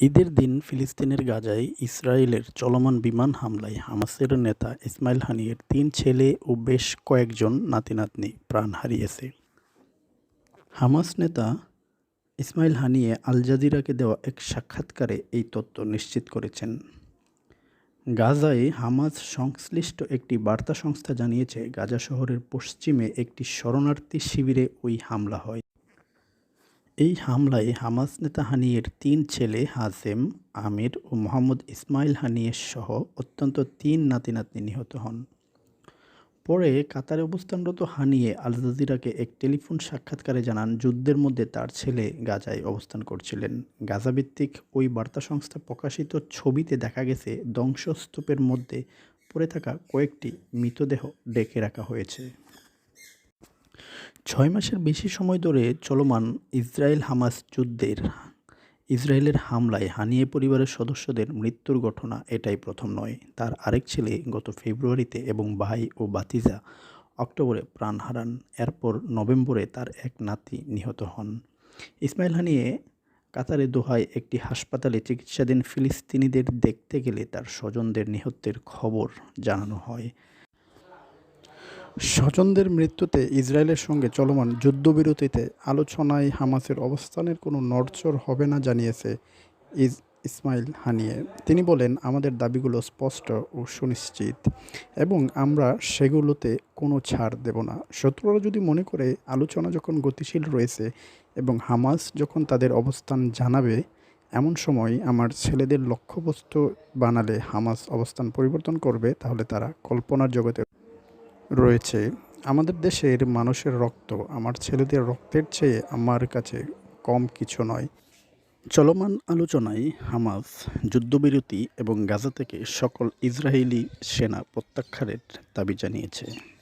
ঈদের দিন ফিলিস্তিনের গাজায় ইসরায়েলের চলমান বিমান হামলায় হামাসের নেতা ইসমাইল হানিয়ের তিন ছেলে ও বেশ কয়েকজন নাতি-নাতনি প্রাণ হারিয়েছে। হামাস নেতা ইসমাইল হানিয়ে আল জাজিরাকে দেওয়া এক সাক্ষাৎকারে এই তথ্য নিশ্চিত করেছেন। গাজায় হামাস সংশ্লিষ্ট একটি বার্তা সংস্থা জানিয়েছে, গাজা শহরের পশ্চিমে একটি শরণার্থী শিবিরে ওই হামলা হয়। এই হামলায় হামাস নেতা হানিয়ের তিন ছেলে হাসেম, আমির ও মোহাম্মদ ইসমাইল হানিয়ের সহ অত্যন্ত তিন নাতি নাতনি নিহত হন। পরে কাতারে অবস্থানরত হানিয়ে আল জাজিরাকে এক টেলিফোন সাক্ষাৎকারে জানান, যুদ্ধের মধ্যে তার ছেলে গাজায় অবস্থান করছিলেন। গাজাভিত্তিক ওই বার্তা সংস্থা প্রকাশিত ছবিতে দেখা গেছে, ধ্বংসস্তূপের মধ্যে পড়ে থাকা কয়েকটি মৃতদেহ ডেকে রাখা হয়েছে। ছয় মাসের বেশি সময় ধরে চলমান ইসরায়েল হামাস যুদ্ধের, ইসরায়েলের হামলায় হানিয়ে পরিবারের সদস্যদের মৃত্যুর ঘটনা এটাই প্রথম নয়। তার আরেক ছেলে গত ফেব্রুয়ারিতে এবং ভাই ও বাতিজা অক্টোবরে প্রাণ হারান। এরপর নভেম্বরে তার এক নাতি নিহত হন। ইসমাইল হানিয়ে কাতারে দোহায় একটি হাসপাতালে চিকিৎসাধীন ফিলিস্তিনিদের দেখতে গেলে তার স্বজনদের নিহতের খবর জানানো হয়। স্বজনদের মৃত্যুতে ইসরায়েলের সঙ্গে চলমান যুদ্ধবিরতিতে আলোচনায় হামাসের অবস্থানের কোনো নড়চড় হবে না জানিয়েছে ইস, ইসমাইল হানিয়ে। তিনি বলেন, আমাদের দাবিগুলো স্পষ্ট ও সুনিশ্চিত এবং আমরা সেগুলোতে কোনো ছাড় দেব না। শত্রুরা যদি মনে করে আলোচনা যখন গতিশীল রয়েছে এবং হামাস যখন তাদের অবস্থান জানাবে, এমন সময় আমার ছেলেদের লক্ষ্যবস্তু বানালে হামাস অবস্থান পরিবর্তন করবে, তাহলে তারা কল্পনার জগতে রয়েছে। আমাদের দেশের মানুষের রক্ত, আমার ছেলেদের রক্তের চেয়ে আমার কাছে কম কিছু নয়। চলমান আলোচনায় হামাস, যুদ্ধবিরতি এবং গাজা থেকে সকল ইসরায়েলি সেনা প্রত্যাখ্যানের দাবি জানিয়েছে।